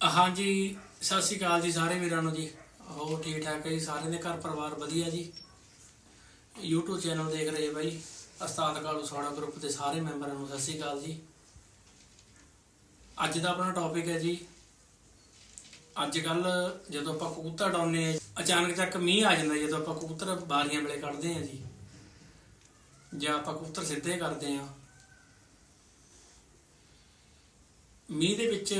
ਹਾਂਜੀ, ਸਤਿ ਸ਼੍ਰੀ ਅਕਾਲ ਜੀ ਸਾਰੇ ਵੀਰਾਂ ਨੂੰ ਜੀ। ਹੋਰ ਠੀਕ ਠਾਕ ਹੈ ਜੀ? ਸਾਰਿਆਂ ਦੇ ਘਰ ਪਰਿਵਾਰ ਵਧੀਆ ਜੀ। YouTube ਚੈਨਲ ਦੇਖ ਰਹੇ ਬਾਈ, ਉਸਤਾਦ ਕਾਲੂ ਸੋੜਾ ਗਰੁੱਪ ਦੇ ਸਾਰੇ ਮੈਂਬਰਾਂ ਨੂੰ ਸਤਿ ਸ਼੍ਰੀ ਅਕਾਲ ਜੀ। ਅੱਜ ਦਾ ਆਪਣਾ ਟੌਪਿਕ ਹੈ ਜੀ, ਅੱਜ ਕੱਲ ਜਦੋਂ ਆਪਾਂ ਕਬੂਤਰ ਡਾਉਨੇ ਆ ਅਚਾਨਕ ਚੱਕ ਮੀਂਹ ਆ ਜਾਂਦਾ ਜਦੋਂ ਆਪਾਂ ਕਬੂਤਰ ਬਾਰੀਆਂ ਵੇਲੇ ਕੱਢਦੇ ਆ ਜੀ, ਜਾਂ ਆਪਾਂ ਕਬੂਤਰ ਸਿੱਧੇ ਕਰਦੇ ਆ ਮੀਂਹ ਦੇ ਵਿੱਚ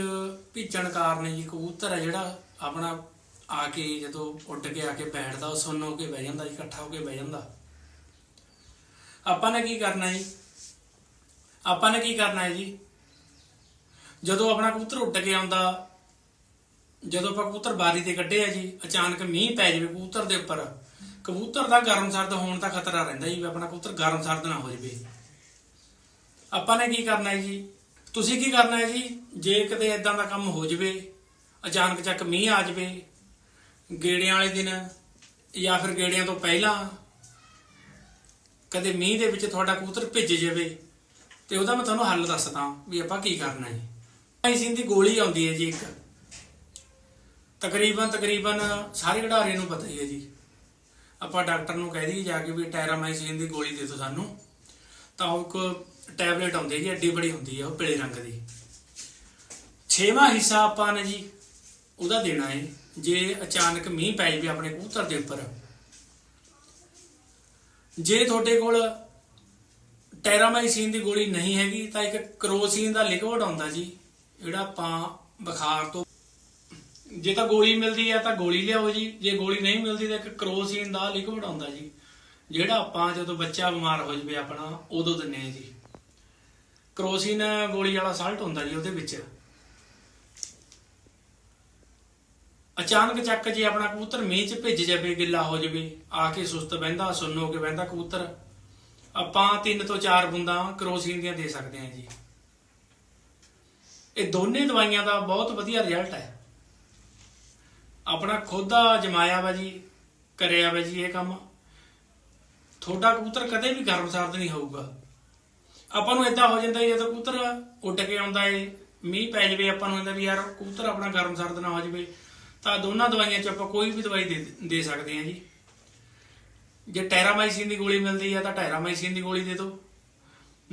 ਭਿੱਜਣ ਕਾਰਨ ਜੀ ਕਬੂਤਰ ਹੈ ਜਿਹੜਾ ਆਪਣਾ ਆ ਕੇ ਜਦੋਂ ਉੱਡ ਕੇ ਆ ਕੇ ਬੈਠਦਾ, ਉਹ ਸੁੰਨ ਹੋ ਕੇ ਬਹਿ ਜਾਂਦਾ ਜੀ, ਇਕੱਠਾ ਹੋ ਕੇ ਬਹਿ ਜਾਂਦਾ। ਆਪਾਂ ਨੇ ਕੀ ਕਰਨਾ ਜੀ? ਆਪਾਂ ਨੇ ਕੀ ਕਰਨਾ ਹੈ ਜੀ? ਜਦੋਂ ਆਪਣਾ ਕਬੂਤਰ ਉੱਡ ਕੇ ਆਉਂਦਾ, ਜਦੋਂ ਆਪਾਂ ਕਬੂਤਰ ਬਾਰੀ ਤੇ ਕੱਢੇ ਆ ਜੀ, ਅਚਾਨਕ ਮੀਂਹ ਪੈ ਜਾਵੇ ਕਬੂਤਰ ਦੇ ਉੱਪਰ, ਕਬੂਤਰ ਦਾ ਗਰਮ ਸਰਦ ਹੋਣ ਦਾ ਖਤਰਾ ਰਹਿੰਦਾ ਜੀ, ਵੀ ਆਪਣਾ ਕਬੂਤਰ ਗਰਮ ਸਰਦ ਨਾ ਹੋ ਜਾਵੇ। ਆਪਾਂ ਨੇ ਕੀ ਕਰਨਾ ਹੈ ਜੀ? ਤੁਸੀਂ ਕੀ ਕਰਨਾ ਹੈ ਜੀ? ਜੇ ਕਿਤੇ ਇਦਾਂ ਦਾ ਕੰਮ ਹੋ ਜਾਵੇ, ਅਚਾਨਕ ਚੱਕ ਮੀਂਹ ਆ ਜਾਵੇ, ਗੇੜਿਆਂ ਵਾਲੇ ਦਿਨ ਜਾਂ ਫਿਰ ਗੇੜਿਆਂ ਤੋਂ ਪਹਿਲਾਂ ਕਦੇ ਮੀਂਹ ਦੇ ਵਿੱਚ ਤੁਹਾਡਾ ਕਬੂਤਰ ਭਿੱਜ ਜਾਵੇ, ਤੇ ਉਹਦਾ ਮੈਂ ਤੁਹਾਨੂੰ ਹੱਲ ਦੱਸਦਾ ਵੀ ਆਪਾਂ ਕੀ ਕਰਨਾ ਹੈ। ਆਈਸਿਨ ਦੀ ਗੋਲੀ ਆਉਂਦੀ ਹੈ ਜੀ ਇੱਕ। ਤਕਰੀਬਨ ਤਕਰੀਬਨ ਸਾਰੇ ਖਿਡਾਰੀਆਂ ਨੂੰ ਪਤਾ ਹੀ ਹੈ ਜੀ। ਆਪਾਂ ਡਾਕਟਰ ਨੂੰ ਕਹਿ ਦਈਏ ਜਾ ਕੇ ਵੀ ਟੈਰਾਮਾਈਸਿਨ ਦੀ ਗੋਲੀ ਦੇ ਦਿਓ ਸਾਨੂੰ। ਤਾਂ ਉਹ ਇੱਕ ਟੈਬਲੇਟ ਆਉਂਦੀ ਜੀ ਐਡੀ ਬੜੀ ਹੁੰਦੀ ਹੈ ਉਹ ਪੀਲੇ ਰੰਗ ਦੀ। ਛੇਵਾਂ ਹਿੱਸਾ ਆਪਾਂ ਨੇ ਜੀ, ਉਹਦਾ ਦੇਣਾ ਹੈ ਜੇ ਅਚਾਨਕ ਮੀਂਹ ਪੈ ਜਾਵੇ ਆਪਣੇ ਕਬੂਤਰ ਦੇ ਉੱਪਰ। ਜੇ ਤੁਹਾਡੇ ਕੋਲ ਟੈਰਾਮਾਈਸਿਨ ਦੀ ਗੋਲੀ ਨਹੀਂ ਹੈਗੀ, ਤਾਂ ਇੱਕ ਕਰੋਸੀਨ ਦਾ ਲਿਕਵਿਡ ਆਉਂਦਾ ਜੀ, ਜਿਹੜਾ ਆਪਾਂ ਬੁਖਾਰ ਤੋਂ ਜੇ ਤਾਂ ਗੋਲੀ ਮਿਲਦੀ ਹੈ ਤਾਂ ਗੋਲੀ ਲਿਆਓ ਜੀ। ਜੇ ਗੋਲੀ ਨਹੀਂ ਮਿਲਦੀ, ਤਾਂ ਇੱਕ ਕਰੋਸੀਨ ਦਾ ਲਿਕਵਿਡ ਆਉਂਦਾ ਜੀ। ਜਿਹੜਾ ਆਪਾਂ ਜਦੋਂ ਬੱਚਾ ਬਿਮਾਰ ਹੋ ਜਵੇ ਆਪਣਾ, ਉਦੋਂ ਦਿੰਨੇ ਆ ਜੀ। ਕਰੋਸਿਨ ਗੋਲੀ ਵਾਲਾ ਸਾਲਟ ਹੁੰਦਾ ਜੀ ਉਹਦੇ ਵਿੱਚ। ਅਚਾਨਕ ਚੱਕ ਜੇ ਆਪਣਾ ਕਬੂਤਰ ਮੀਂਹ 'ਚ ਭਿੱਜ ਜਾਵੇ, ਗਿੱਲਾ ਹੋ ਜਾਵੇ, ਆ ਕੇ ਸੁਸਤ ਬਹਿੰਦਾ, ਸੁੰਨ ਹੋ ਕੇ ਬਹਿੰਦਾ ਕਬੂਤਰ, ਆਪਾਂ ਤਿੰਨ ਤੋਂ ਚਾਰ ਬੁੰਦਾਂ ਕਰੋਸਿਨ ਦੀਆਂ ਦੇ ਸਕਦੇ ਹਾਂ ਜੀ। ਇਹ ਦੋਨੇ ਦਵਾਈਆਂ ਦਾ ਬਹੁਤ ਵਧੀਆ ਰਿਜ਼ਲਟ ਹੈ। ਆਪਣਾ ਖੁਦ ਦਾ ਜਮਾਇਆ ਵਾ ਜੀ, ਕਰਿਆ ਵਾ ਜੀ ਇਹ ਕੰਮ। ਤੁਹਾਡਾ ਕਬੂਤਰ ਕਦੇ ਵੀ ਗਰਮ ਸਰਦ ਨਹੀਂ ਹੋਊਗਾ। ਆਪਾਂ ਨੂੰ ਇਦਾਂ ਹੋ ਜਾਂਦਾ ਜੀ, ਜਦੋਂ ਕਬੂਤਰ ਉੱਡ ਕੇ ਆਉਂਦਾ ਏ ਮੀਂਹ ਪੈ ਜਾਵੇ ਆਪਾਂ ਨੂੰ ਹੁੰਦਾ ਵੀ ਯਾਰ ਕਬੂਤਰ ਆਪਣਾ ਗਰਮ ਸਰਦ ਨਾ ਹੋ ਜਾਵੇ ਤਾਂ ਦੋਨਾਂ ਦਵਾਈਆਂ 'ਚ ਆਪਾਂ ਕੋਈ ਵੀ ਦਵਾਈ ਦੇ ਸਕਦੇ ਹਾਂ ਜੀ। ਜੇ ਟੈਰਾਮਾਈਸਿਨ ਦੀ ਗੋਲੀ ਮਿਲਦੀ ਆ ਤਾਂ ਟੈਰਾਮਾਈਸਿਨ ਦੀ ਗੋਲੀ ਦੇ ਦਿਓ।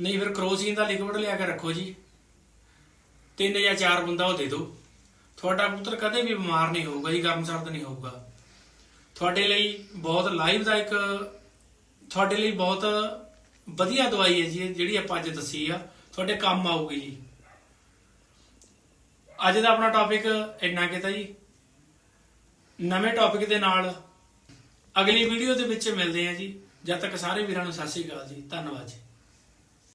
ਨਹੀਂ ਫਿਰ ਕਰੋਸੀਨ ਦਾ ਲਿਕਵਿਡ ਲਿਆ ਕੇ ਰੱਖੋ ਜੀ। ਤਿੰਨ ਜਾਂ ਚਾਰ ਬੁੰਦਾ ਉਹ ਦੇ ਦਿਓ। ਤੁਹਾਡਾ ਕਬੂਤਰ ਕਦੇ ਵੀ ਬਿਮਾਰ ਨਹੀਂ ਹੋਊਗਾ ਜੀ ਗਰਮ ਸਰਦ ਨਹੀਂ ਹੋਊਗਾ। ਤੁਹਾਡੇ ਲਈ ਬਹੁਤ ਲਾਈਵਦਾਇਕ ਤੁਹਾਡੇ ਲਈ ਬਹੁਤ ਵਧੀਆ ਦਵਾਈ ਹੈ ਜੀ, ਇਹ ਜਿਹੜੀ ਆਪਾਂ ਅੱਜ ਦੱਸੀ ਆ। ਤੁਹਾਡੇ ਕੰਮ ਆਊਗੀ ਜੀ। ਅੱਜ ਦਾ ਆਪਣਾ ਟੌਪਿਕ ਇੰਨਾ ਕਿਤਾ ਜੀ। ਨਵੇਂ ਟੌਪਿਕ ਦੇ ਨਾਲ ਅਗਲੀ ਵੀਡੀਓ ਦੇ ਵਿੱਚ ਮਿਲਦੇ ਹਾਂ ਜੀ। ਜਦ ਤੱਕ ਸਾਰੇ ਵੀਰਾਂ ਨੂੰ ਸਤਿ ਸ਼੍ਰੀ ਅਕਾਲ ਜੀ। ਧੰਨਵਾਦ ਜੀ।